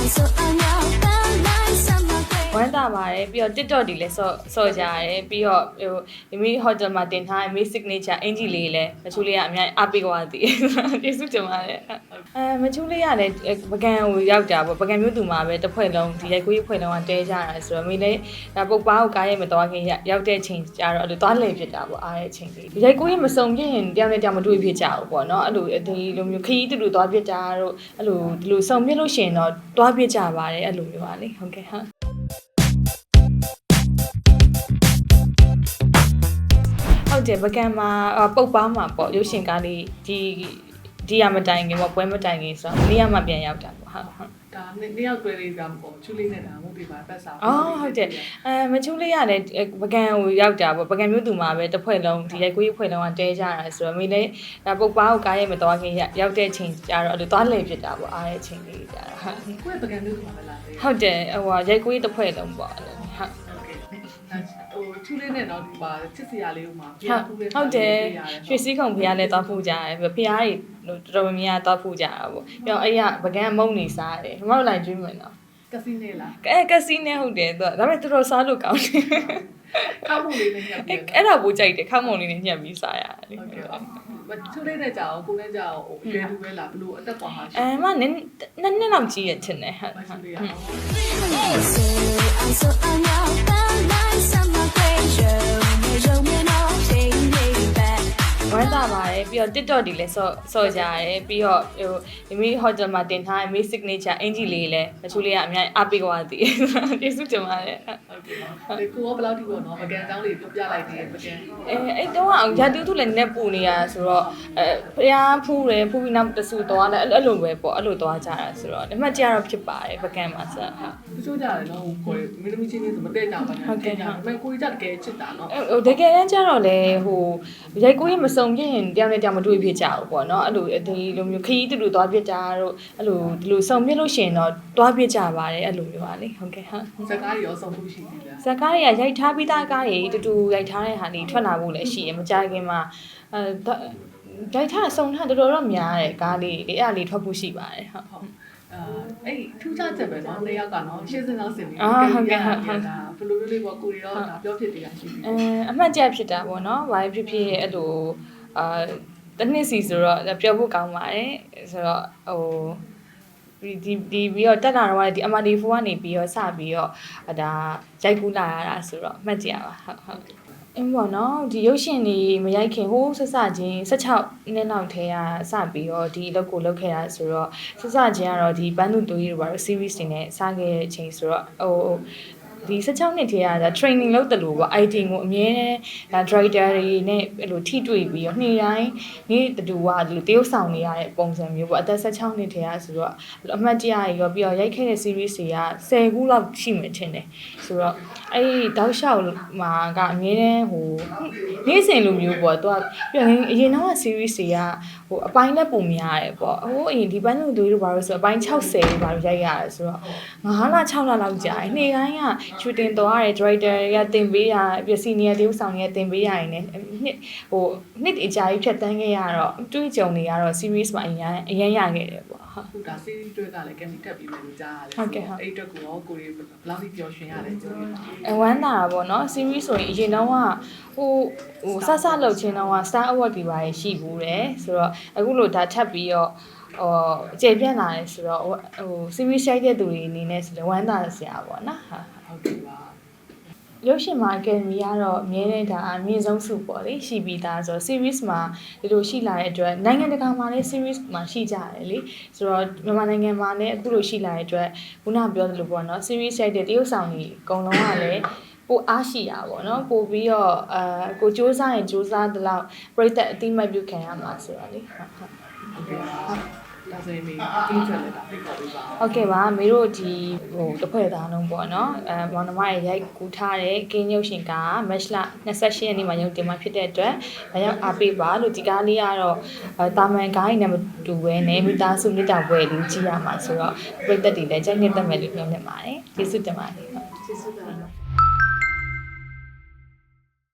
ဝမ်းသာ ပါတယ်ပြီးတော့ TikTok တွေလည်းဆော့ဆော့ကြရတယ်ပြီးတော့ဟိုမိမိ hotel မှာတင်ထားတဲ့မိ signature အင်ဂျီလေးလည်းမချူလေးကအများကြီးအားပေးသွားသည်ကျေးဇူးတင်ပါတယ်အဲမချူလေးကလည်းပကံကိုရောက်တာပေါ့ပကံမျိုးသူမှာပဲတစ်ဖွဲ့လုံးဒီရိုက်ကူးရေးဖွဲ့လုံးကတဲကြတာဆိုတော့မိလည်းဒါပုတ်ပါကိုကားရဲမသွားခင်ရောက်တဲ့ချိန်ကျတော့အဲ့လိုသွားလေဖြစ်တာပေါ့အားတဲ့ချိန်လေးရိုက်ကူးရေးမစုံပြရင်တယောက်နဲ့တယောက်မတွေ့ဖြစ်ကြဘူးပေါ့နော်အဲ့လိုဒီလိုမျိုးခရီးတူတူသွားဖြစ်တာတို့အဲ့လိုဒီလိုစုံပြလို့ရှိရင်တော့သွားဖြစ်ကြပါတယ်အဲ့လိုမျိုးပါလေဟုတ်ကဲ့ဟု တ်ဟုတ်တယ်ပကံမှာအာပုတ်ပါမှာပေါ့ရုပ်ရှင်ကားလေးဒီဒီရမတိုင်ခင်ပေါ့ပွဲမတိုင်ခင်ဆိုတော့မနေ့ကမှပြန်ရောက်တာပေါ့ဟုတ်ဟုတ်ဒါနှစ်နှစ်ယောက်တွဲလေးကမပေါ့ချူလေးနဲ့ဒါမဟုတ်ဒီပါပတ်စာအော်ဟုတ်တယ်အဲမချူလေးကလည်းပကံကိုရောက်တာပေါ့ပကံမျိုးသူမှာပဲတစ်ဖွဲ့လုံးဒီရိုက်ကူးရေးဖွဲ့လုံးကတဲကြတာဆိုတော့မိလည်းဒါပုတ်ပါကိုကားရဲမသွားခင်ရောက်တဲ့ချိန်ကျတော့အဲ့လိုသွားလေဖြစ်တာပေါ့အားတဲ့ချိန်လေးကြတာဟုတ်ကိုယ့်ပကံလေးကမှလာသေးဟုတ်တယ်ဟိုရိုက်ကူးရေးတစ်ဖွဲ့လုံးပေါ့အဲ့လိုဟုတ်ဟုတ်ကဲ့ဟို ချူလေးနဲ့တော့ဒီပါချစ်စရာလေးဥမှာဟုတ်ဟုတ်တယ်ရွှေစည်းခုံဖះလည်းသွားဖူးကြတယ်ဖះတွေတော်တော်များများသွားဖူးကြတာပေါ့ပြီးတော့အဲ့ရပကံမုံနေစားတယ်မမတို့လိုက်ကျွေးမယ်နော်ကစီနေလားအဲကစီနဲ့ဟုတ်တယ်သူကဒါပေမဲ့တော်တော်စားလို့ကောင်းတယ်ခောက်မှုလေးနဲ့ညပ်ပြအဲ့တယ်အဲ့ဒါဘူးကြိုက်တယ်ခက်မုံလေးနဲ့ညှက်ပြီးစားရတယ်လေဟုတ်ကဲ့ချူလေးနဲ့ကြာအောင်ကိုနဲ့ကြာအောင်ဟိုအရွယ်လူပဲလားဘလို့အသက်ကွာဟာရှိအဲမနည်းနည်းနည်းလောက်ကြီးရချင်တယ်ဟုတ်မဟုချူတ်လေးရဟု တ်အောင်ဝမ်းသာပါတယ်ပြီးတော့ TikTok တွေလည်းဆော့ဆော့ကြရတယ်ပြီးတော့ဟိုမိမိ hotel မှာတင်ထားတဲ့မိ signature အင်ဂျီလေးလည်းမချူလေးကအများကြီးအားပေးသွားသည်ကျေးဇူးတင်ပါတယ်ဟုတ်ကဲ့ဒီကိုကဘယ်လောက်ထိပေါ့နော်ပကံတောင်းလေးပြောပြလိုက်သေးတယ်ပကံအဲအဲ့တော့ရာတူးသူလည်းနက်ပူနေရဆိုတော့အဲဖျားဖူးတယ်ဖူးပြီးနောက်တဆူသွားတယ်အဲ့လိုပဲပေါ့အဲ့လိုသွားကြတာဆိုတော့အမှတ်ကြတော့ဖြစ်ပါတယ်ပကံမှာဆက်ဟာတချို့ကြတယ်နော်ဟိုကိုမင်းသမီးချင်းချင်းဆိုမတည့်ကြပါနဲ့ဒါပေမဲ့ကိုကြီးကြတကယ်ချစ်တာနော်ဟိုတကယ်တမ်းကျတော့လေဟိုရိုက်ကူးရင်မစုံပြရင်တယောက်နဲ့တယောက်မတွေ့ဖြစ်ကြဘူးပေါ့နော်အဲ့လိုဒီလိုမျိုးခရီးတူတူသွားဖြစ်တာတို့အဲ့လိုဒီလိုစုံပြလို့ရှိရင်တော့သွားဖြစ်ကြပါတယ်အဲ့လိုမျိုးပါလေဟုတ်ကဲ့ဟုတ်စကားတွေရောဆုံးဖို့ရှိသေးလားဇာကားတွေကရိုက်ထားပြီးသားကားတွေတူတူရိုက်ထားတဲ့ဟာတွေထွက်လာဖို့လည်းရှိရမကြခင်မှာအဲရိုက်ထားစုံထားတော်တော်တော့များတယ်ကားလေးတွေအဲ့အလေးထွက်ဖို့ရှိပါတယ်ဟုတ်ဟုတ်အာအဲ့ထူးခြားချက်ပဲနော်တစ်ယောက်ကနော်ရှင်းစင်းအောင်စင်ပြီးအာဟုတ်ကဲ့ဟုတ်ဒါဘယ်လိုလေးလေးပေါ့ကိုရီတော့ဒါပြောဖြစ်တရားရှိပြီအဲအမှတ်ချက်ဖြစ်တာပေါ့နော်ဘာဖြစ်ဖြစ်အဲ့လို အာတစ်နှစ်စီဆိုတော့ပြောဖို့ကောင်းပါတယ်ဆိုတော့ဟိုဒီဒီဒီပြီးတော့တက်လာတော့ဒီ MD4 ကနေပြီးတော့စပြီးတော့ဒါရိုက်ကူးလာရတာဆိုတော့မှတ်ကြရပါဟုတ်ဟုတ်အင်းပေါ့နော်ဒီရုပ်ရှင်တွေမရိုက်ခင်ဟိုးဆက်စချင်း16နှစ်လောက်ထဲကစပြီးတော့ဒီအလုပ်ကိုလုပ်ခဲ့တာဆိုတော့ဆက်စချင်းကတော့ဒီဘန်းသူတူကြီးတို့ဘာလို့ series တွေနဲ့စခဲ့တဲ့အချိန်ဆိုတော့ဟို ဒီ16နှစ်ထဲကဒါ training လုပ်တယ်လို့ပေါ့ IT ကိုအမြဲတမ်းဒါ director တွေနဲ့အဲ့လိုထိတွေ့ပြီးတော့နေ့တိုင်းနေ့တူကဒီလိုတရုပ်ဆောင်နေရတဲ့ပုံစံမျိုးပေါ့အသက်16နှစ်ထဲကဆိုတော့အမှတ်တရရောပြီးတော့ရိုက်ခဲ့တဲ့ series တွေက10ခုလောက်ရှိမှထင်တယ်ဆိုတော့အဲ့ဒီတောက်လျှောက်မှာကအမြဲတမ်းဟိုနေ့စဉ်လိုမျိုးပေါ့သူကပြီးတော့အရင်တော့ series တွေကဟိုအပိုင်းနဲ့ပုံများရတယ်ပေါ့ဟိုအရင်ဒီဘန်းလူတွေတို့ဘာလို့ဆိုအပိုင်း60ဘာလို့ရိုက်ရတယ်ဆိုတော့9လ6လလောက်ကြာတယ်နေ့တိုင်းက shooting သွားရတယ် director တွေကတင်ပေးရပြီး senior တယောက်ဆောင်တွေကတင်ပေးရရင်လည်းနှစ်ဟိုနှစ်အကြာကြီးဖြတ်တန်းခဲ့ရတော့တွေးကြုံနေရတော့ series မှာအရင်အရင်ရခဲ့တယ်ပေါ့ဟုတ်ဟုတ်ဒါ series တွေကလည်းကဲမီတက်ပြီးမယ်လို့ကြားရတယ်ဟုတ်ကဲ့ဟုတ်အဲ့အတွက်ကိုရောကိုရီဘယ်လောက်ထိပျော်ရွှင်ရလဲပြောပြပါအဝမ်းသာတာပေါ့နော် series ဆိုရင်အရင်တော့ကဟိုဟိုဆဆလောက်ချင်းတော့က star award တွေပါရရှိဘူးတယ်ဆိုတော့အခုလို့ဒါထပ်ပြီးတော့ဟိုအကျေပြန့်လာတယ်ဆိုတော့ဟို series ရိုက်တဲ့သူတွေအနေနဲ့ဆိုတော့ဝမ်းသာစရာပေါ့နော်ဟာ ဟုတ်ကဲ့ပါ ရုပ်ရှင်မှာအကယ်ဒမီကတော့အမြဲတမ်းဒါအမြင့်ဆုံးစုပေါ့လေရှိပြီးသားဆိုတော့ series မှာဒီလိုရှိလာတဲ့အတွက်နိုင်ငံတကာမှာလည်း series မှာရှိကြတယ်လေဆိုတော့မြန်မာနိုင်ငံမှာလည်းအခုလိုရှိလာတဲ့အတွက်ခုနပြောသလိုပေါ့နော် series ရိုက်တဲ့တရုပ်ဆောင်ကြီးအကုန်လုံးကလည်းပိုအားရှိတာပေါ့နော်ပို့ပြီးတော့အာကိုစ조사ရင်စ조사တလောက်ပြိသက်အတိမတ်ပြုခံရမှာဆိုတော့လေဟုတ်ဟုတ် ဟုတ်ကဲ့ပါ ဒါဆိုရင်ဒီကိစ္စလည်းဒါဖိတ်ခေါ်ပေးပါဟုတ်ကဲ့ပါမေတို့ဒီဟိုတစ်ဖွဲ့သားလုံးပေါ့နော်အဲမောင်နှမရဲ့ရိုက်ကူးထားတဲ့ကင်းရုပ်ရှင်ကမက်လ28ရက်နေ့မှာရုပ်တင်မှာဖြစ်တဲ့အတွက်ဒါကြောင့်အားပေးပါလို့ဒီကားလေးကတော့အဲတာမန်ကားကြီးနဲ့မတူဘဲနဲ့မိသားစုမြတ်တာပွဲလေးကြည့်ရမှာဆိုတော့ပြည်သက်တွေလည်းကြိုက်နေတတ်မယ်လို့ပြောနေပါတယ်ကျေးဇူးတင်ပါတယ်ဟုတ်ကျေးဇူးတင်ပါ